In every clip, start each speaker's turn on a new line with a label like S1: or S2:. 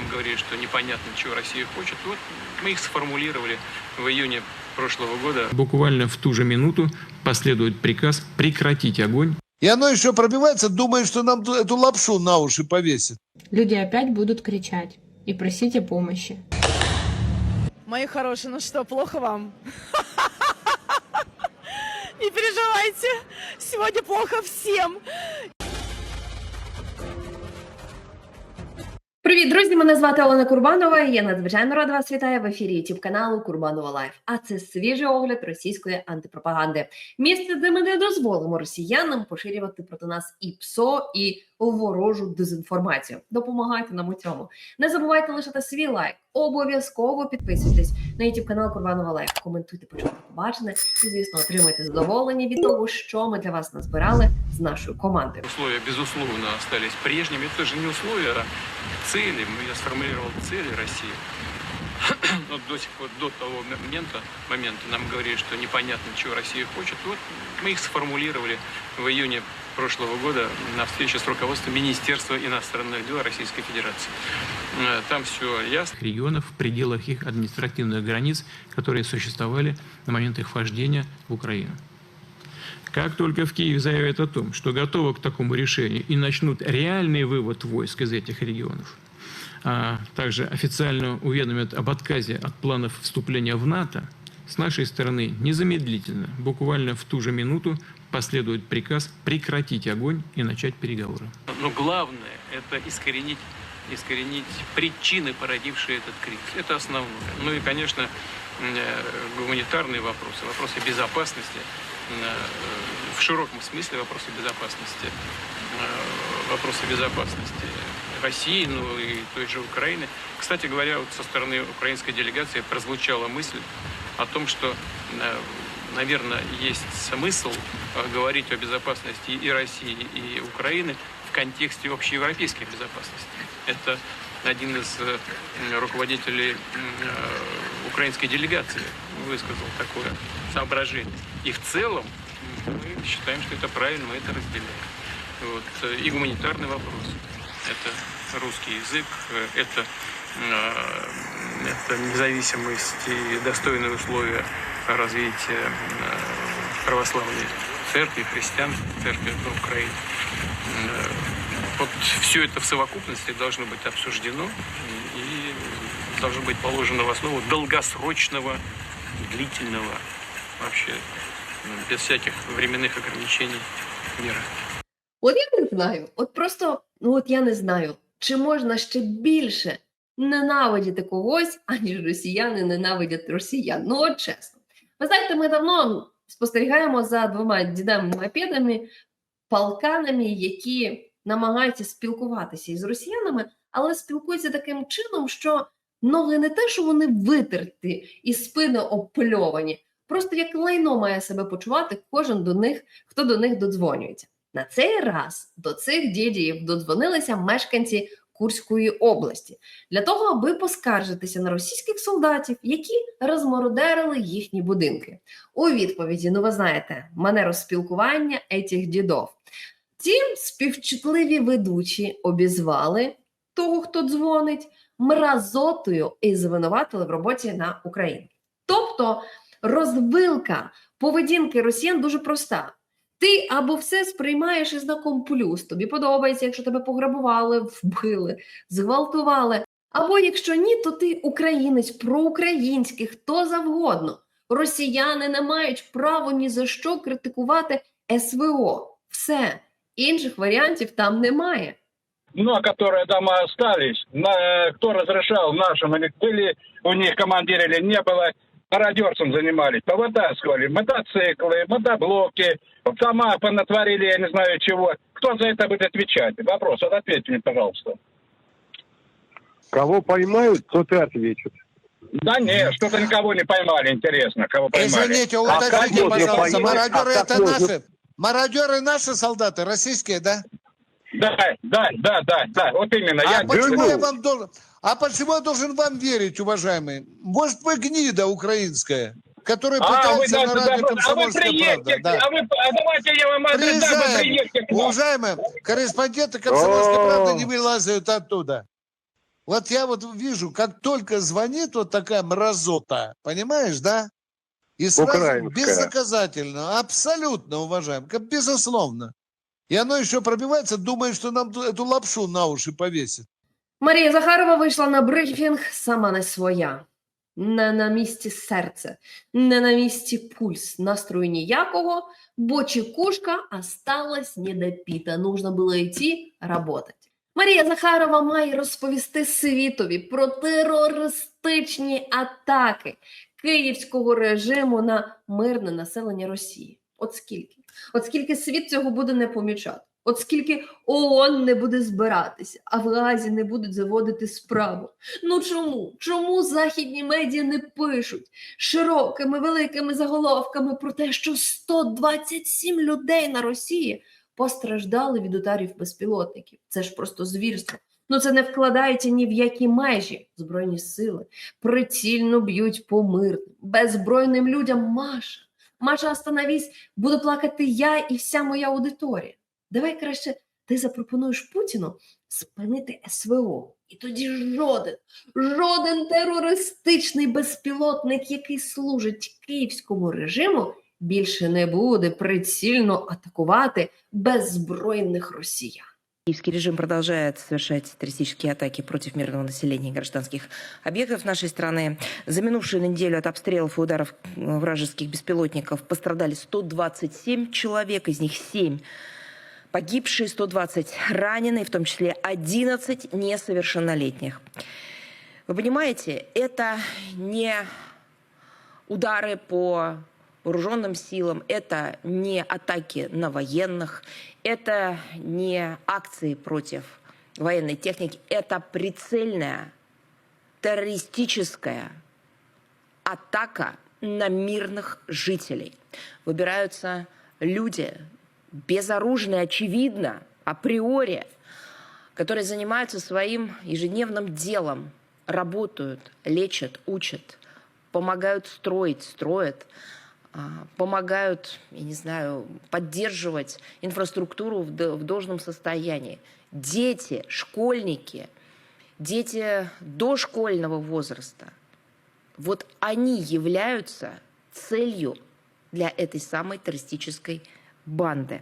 S1: нам говорили, что непонятно, чего Россия хочет. Вот мы их сформулировали в июне прошлого года.
S2: Буквально в ту же минуту последует приказ прекратить огонь
S3: И оно еще пробивается, думает, что нам ту- эту лапшу на уши повесит.
S4: Люди опять будут кричать и просить о помощи.
S5: Мои хорошие, ну что, плохо вам? Не переживайте, сегодня плохо всем.
S6: Привіт, друзі! Мене звати Олена Курбанова. і Я надзвичайно рада вас вітаю в ефірі youtube каналу Курбанова Лайф. А це свіжий огляд російської антипропаганди. Місце, де ми не дозволимо росіянам поширювати проти нас і ПСО, і ворожу дезінформацію. Допомагайте нам у цьому. Не забувайте лишити свій лайк. Обов'язково підписуйтесь на youtube канал Курбанова Лайф. Коментуйте, почути побачене і, звісно, отримайте задоволення від того, що ми для вас назбирали з нашою командою.
S1: Условия, безусловно, остались прежніми. Це ж не условия, а цілі. Я сформулював цілі России. Но до сих пор, до того момента, момента нам говорили, что непонятно, чего Россия хочет. Вот мы их сформулировали в июне прошлого года на встрече с руководством Министерства иностранных дел Российской Федерации. Э, Там все ясно.
S2: регионов в пределах их административных границ, которые существовали на момент их вхождения в Украину. Как только в Киев заявят о том, что готовы к такому решению и начнут реальный вывод войск из этих регионов, а также официально уведомят об отказе от планов вступления в НАТО, с нашей стороны незамедлительно, буквально в ту же минуту, последует приказ прекратить огонь и начать переговоры.
S1: Но главное – это искоренить, искоренить причины, породившие этот кризис. Это основное. Ну и, конечно, э, гуманитарные вопросы, вопросы безопасности, э, в широком смысле вопросы безопасности, э, вопросы безопасности России, ну и той же Украины. Кстати говоря, вот со стороны украинской делегации прозвучала мысль о том, что, наверное, есть смысл э, говорить о безопасности и России, и Украины в контексте общеевропейской безопасности. Это один из э, руководителей э, украинской делегации высказал такое соображение. И в целом мы считаем, что это правильно, мы это разделяем. Вот. э, И гуманитарный вопрос. Это русский язык, э, это, э, это независимость и достойные условия развития э, православной церкви, христиан, церкви на Украине. Вот все это в совокупности должно быть обсуждено и должно быть положено в основу долгосрочного, длительного, вообще без всяких временных ограничений мира.
S6: От я не знаю, от просто, ну от я не знаю, чи можна ще більше ненавидіти когось, аніж росіяни ненавидять росіян. Ну, от чесно. Ви знаєте, ми давно спостерігаємо за двома дідами-мопедами, палканами, які намагаються спілкуватися із росіянами, але спілкуються таким чином, що ноги не те, що вони витерті і спини обпльовані, просто як лайно має себе почувати кожен до них, хто до них додзвонюється. На цей раз до цих дідів додзвонилися мешканці Курської області для того, аби поскаржитися на російських солдатів, які розмородерили їхні будинки. У відповіді, ну ви знаєте, манеру спілкування етіх дідов. Ці співчутливі ведучі обізвали того, хто дзвонить, мразотою і звинуватили в роботі на Україні. Тобто розвилка поведінки росіян дуже проста. Ти або все сприймаєш із знаком плюс, тобі подобається, якщо тебе пограбували, вбили, зґвалтували. Або якщо ні, то ти українець, проукраїнський, хто завгодно. Росіяни не мають права ні за що критикувати СВО. Все інших варіантів там немає.
S7: ну, которые дома остались, на, кто разрешал нашим, или были у них командиры или не было, мародерством занимались, повытаскивали мотоциклы, мотоблоки, дома понатворили, я не знаю чего. Кто за это будет отвечать? Вопрос, вот ответьте мне, пожалуйста.
S8: Кого поймают, тот и ответит.
S7: Да нет, что-то никого не поймали, интересно, кого поймали.
S3: Извините,
S8: А как
S3: уточните,
S8: можно
S3: пожалуйста,
S8: поймать,
S3: мародеры
S8: а
S3: это
S8: можно-
S3: наши? Мародеры наши солдаты, российские, да?
S7: Да, да, да, да, да, вот именно.
S3: А
S7: я
S3: почему я вам должен... А почему я должен вам верить, уважаемый? Может, вы гнида украинская, которая
S7: А, вы,
S3: пытается
S7: да,
S3: на радио
S7: да, а вы
S3: «Комсомольская правда».
S7: приедете,
S3: Да.
S7: а, вы, а давайте я вам адрес дам, вы
S3: Приезжаем.
S7: приедете нам.
S3: Уважаемые, корреспонденты «Комсомольской правды» не вылазят оттуда. Вот я вот вижу, как только звонит вот такая мразота, понимаешь, да? И сразу
S8: Украинская.
S3: бездоказательно, абсолютно уважаем, как безусловно. И оно еще пробивается, думает, что нам ту- эту лапшу на уши повесит.
S6: Марія Захарова вийшла на брифінг сама не своя. Не на місці серце, не на місці пульс, настрою ніякого, бо чекушка осталась недопіта. Нужно було йти работать. Марія Захарова має розповісти світові про терористичні атаки київського режиму на мирне населення Росії. От скільки? От скільки світ цього буде не помічати? От скільки ООН не буде збиратися, а в Газі не будуть заводити справу. Ну чому? Чому західні медіа не пишуть широкими великими заголовками про те, що 127 людей на Росії постраждали від ударів безпілотників? Це ж просто звірство. Ну це не вкладається ні в які межі. Збройні сили прицільно б'ють по мирним, беззбройним людям. Маша, Маша, остановись, буду плакати я і вся моя аудиторія. Давай краще ти запропонуєш Путіну спинити СВО. І тоді жоден, жоден терористичний безпілотник, який служить київському режиму, більше не буде прицільно атакувати беззбройних росіян.
S9: Киевский режим продолжает совершать террористические атаки против мирного населения и гражданских объектов нашей страны. За минувшую неделю от обстрелов и ударов э, вражеских беспилотников пострадали 127 человек, из них 7 погибшие, 120 раненые, в том числе 11 несовершеннолетних. Вы понимаете, это не удары по вооруженным силам, это не атаки на военных, это не акции против военной техники, это прицельная террористическая атака на мирных жителей. Выбираются люди безоружные, очевидно, априори, которые занимаются своим ежедневным делом, работают, лечат, учат, помогают строить, строят, а, помогают, я не знаю, поддерживать инфраструктуру в должном состоянии. Дети, школьники, дети дошкольного возраста, вот они являются целью для этой самой террористической банды.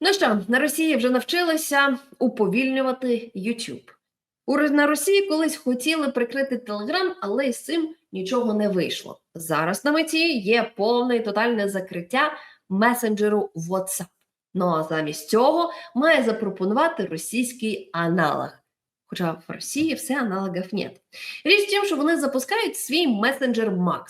S6: Ну що, на Росії вже навчилися уповільнювати YouTube. На Росії колись хотіли прикрити Телеграм, але із цим нічого не вийшло. Зараз на меті є повне і тотальне закриття месенджеру WhatsApp. Ну а замість цього має запропонувати російський аналог. Хоча в Росії все аналогів нет. Річ в тім, що вони запускають свій месенджер Max.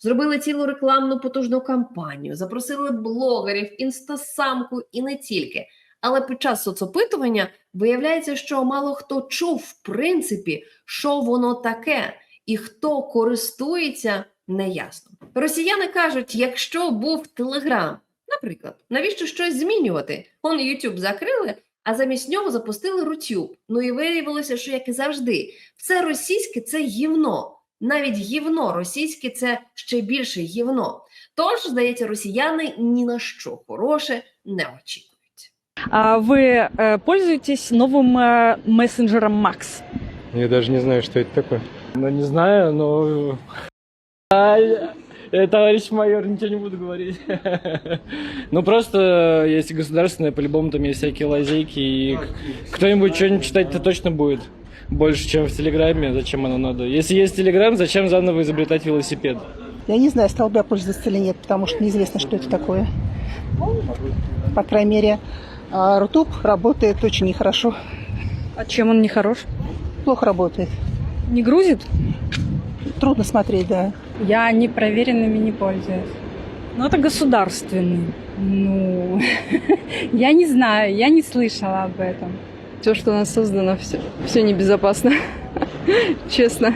S6: Зробили цілу рекламну потужну кампанію, запросили блогерів, інстасамку і не тільки. Але під час соцопитування виявляється, що мало хто чув в принципі, що воно таке, і хто користується, неясно. Росіяни кажуть, якщо був Телеграм, наприклад, навіщо щось змінювати? Он YouTube закрили, а замість нього запустили Рутюб. Ну і виявилося, що як і завжди, все російське це гівно. Навіть гівно російське це ще більше гівно. Тож, здається, росіяни ні на що хороше не очікують.
S5: А вы э, пользуетесь новым э, мессенджером Max?
S10: Я даже не знаю, что это такое. Ну, не знаю, но... А, э, товарищ майор, ничего не буду говорить. Ну, просто если государственное, по-любому там есть всякие лазейки, и кто-нибудь что-нибудь читать-то точно будет. Больше, чем в Телеграме, зачем оно надо? Если есть Телеграм, зачем заново изобретать велосипед?
S11: Я не знаю, стал бы я пользоваться или нет, потому что неизвестно, что это такое. По крайней мере, а, Рутуб работает очень нехорошо.
S5: А чем он не хорош?
S11: Плохо работает.
S5: Не грузит?
S11: Трудно смотреть, да.
S5: Я непроверенными не пользуюсь. Ну, это государственный. Ну, я не знаю, я не слышала об этом.
S12: Все, что у нас создано, все, все небезопасно. Честно.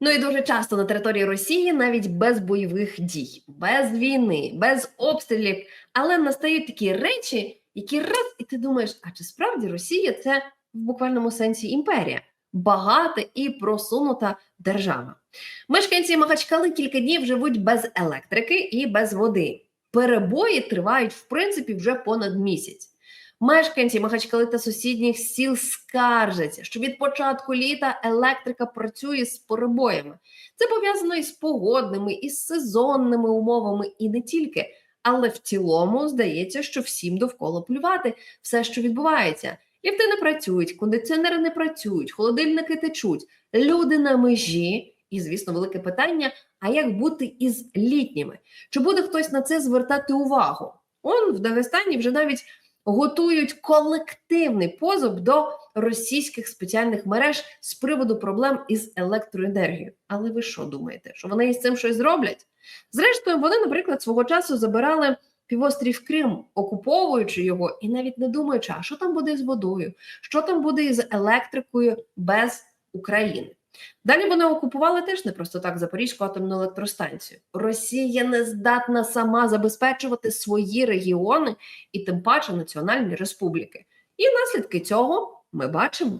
S6: Ну і дуже часто на території Росії навіть без бойових дій, без війни, без обстрілів, але настають такі речі, які раз, і ти думаєш, а чи справді Росія це в буквальному сенсі імперія, Багата і просунута держава. Мешканці Махачкали кілька днів живуть без електрики і без води. Перебої тривають в принципі вже понад місяць. Мешканці Махачкали та сусідніх сіл скаржаться, що від початку літа електрика працює з перебоями. Це пов'язано із погодними, із сезонними умовами і не тільки. Але в цілому здається, що всім довкола плювати все, що відбувається. Ліфти не працюють, кондиціонери не працюють, холодильники течуть, люди на межі. І, звісно, велике питання: а як бути із літніми? Чи буде хтось на це звертати увагу? Он в Дагестані вже навіть готують колективний позов до російських спеціальних мереж з приводу проблем із електроенергією. Але ви що думаєте, що вони із цим щось зроблять? Зрештою, вони, наприклад, свого часу забирали півострів Крим, окуповуючи його, і навіть не думаючи, а що там буде з водою, що там буде із електрикою без України. Далі вони окупували теж не просто так Запорізьку атомну електростанцію. Росія не здатна сама забезпечувати свої регіони і тим паче національні республіки. І наслідки цього ми бачимо.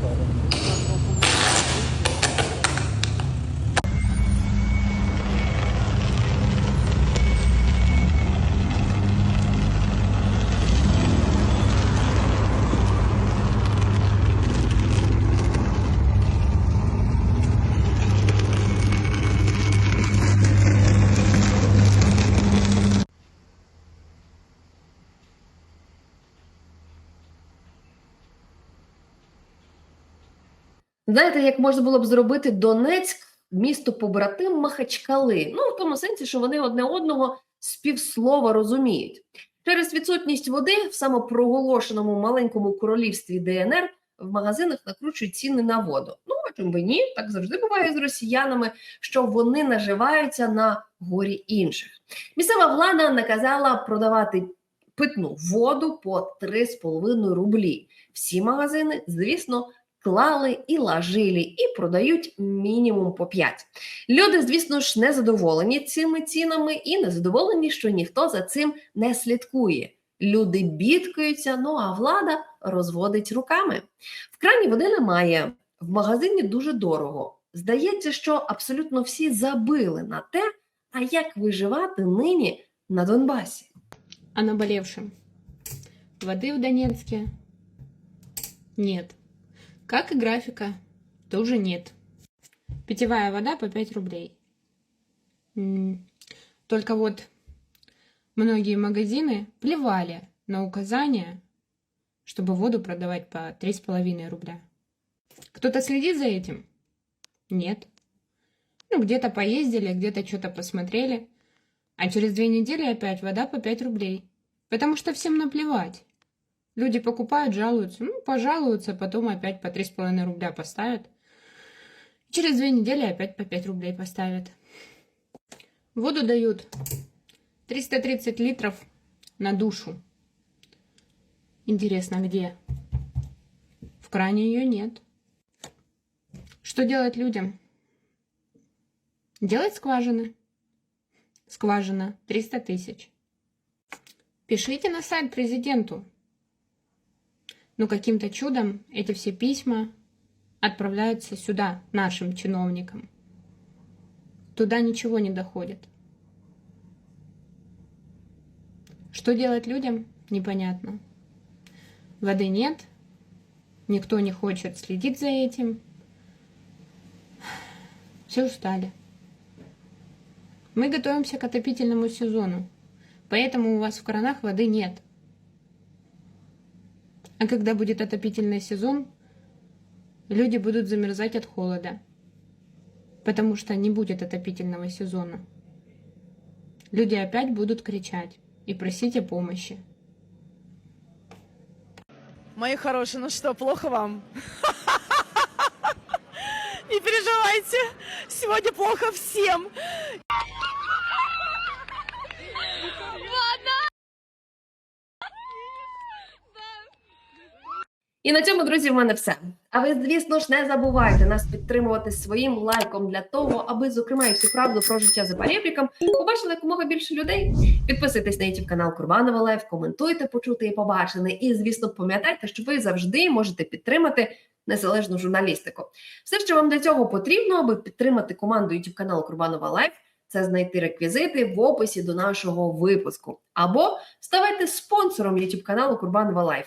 S6: problem. Знаєте, як можна було б зробити Донецьк місто побратим Махачкали? Ну, в тому сенсі, що вони одне одного з півслова розуміють. Через відсутність води в самопроголошеному маленькому королівстві ДНР в магазинах накручують ціни на воду. Ну, а чим би ні, так завжди буває з росіянами, що вони наживаються на горі інших. Місцева влада наказала продавати питну воду по 3,5 рублі. Всі магазини, звісно, клали і лажили, і продають мінімум по 5. Люди, звісно ж, не задоволені цими цінами і не задоволені, що ніхто за цим не слідкує. Люди бідкаються, ну а влада розводить руками. В крані води немає, в магазині дуже дорого. Здається, що абсолютно всі забили на те, а як виживати нині на Донбасі.
S4: О наболевшем. Воды в Донецке нет. Как и графика, тоже нет. Питьевая вода по 5 рублей. Только вот многие магазины плевали на указания, чтобы воду продавать по 3,5 рубля. Кто-то следит за этим? Нет. Ну, где-то поездили, где-то что-то посмотрели. А через две недели опять вода по 5 рублей. Потому что всем наплевать. Люди покупают, жалуются. Ну, пожалуются, потом опять по 3,5 рубля поставят. Через две недели опять по 5 рублей поставят. Воду дают 330 литров на душу. Интересно, где? В кране ее нет. Что делать людям? Делать скважины. Скважина 300 тысяч. Пишите на сайт президенту. Но каким-то чудом эти все письма отправляются сюда, нашим чиновникам. Туда ничего не доходит. Что делать людям, непонятно. Воды нет, никто не хочет следить за этим. Все устали. Мы готовимся к отопительному сезону, поэтому у вас в кранах воды нет. А когда будет отопительный сезон, люди будут замерзать от холода, потому что не будет отопительного сезона. Люди опять будут кричать и просить о помощи.
S13: Мои хорошие, ну что, плохо вам? Не переживайте, сегодня плохо всем.
S6: І на цьому, друзі, в мене все. А ви, звісно ж, не забувайте нас підтримувати своїм лайком для того, аби, зокрема, і всю правду про життя за перебріком побачили якомога більше людей. Підписуйтесь на YouTube канал Курбанова Лайф, коментуйте, почути і побачене. І, звісно, пам'ятайте, що ви завжди можете підтримати незалежну журналістику. Все, що вам для цього потрібно, аби підтримати команду YouTube каналу Курбанова Лайф, це знайти реквізити в описі до нашого випуску. Або ставайте спонсором YouTube каналу Курбанова Лайф.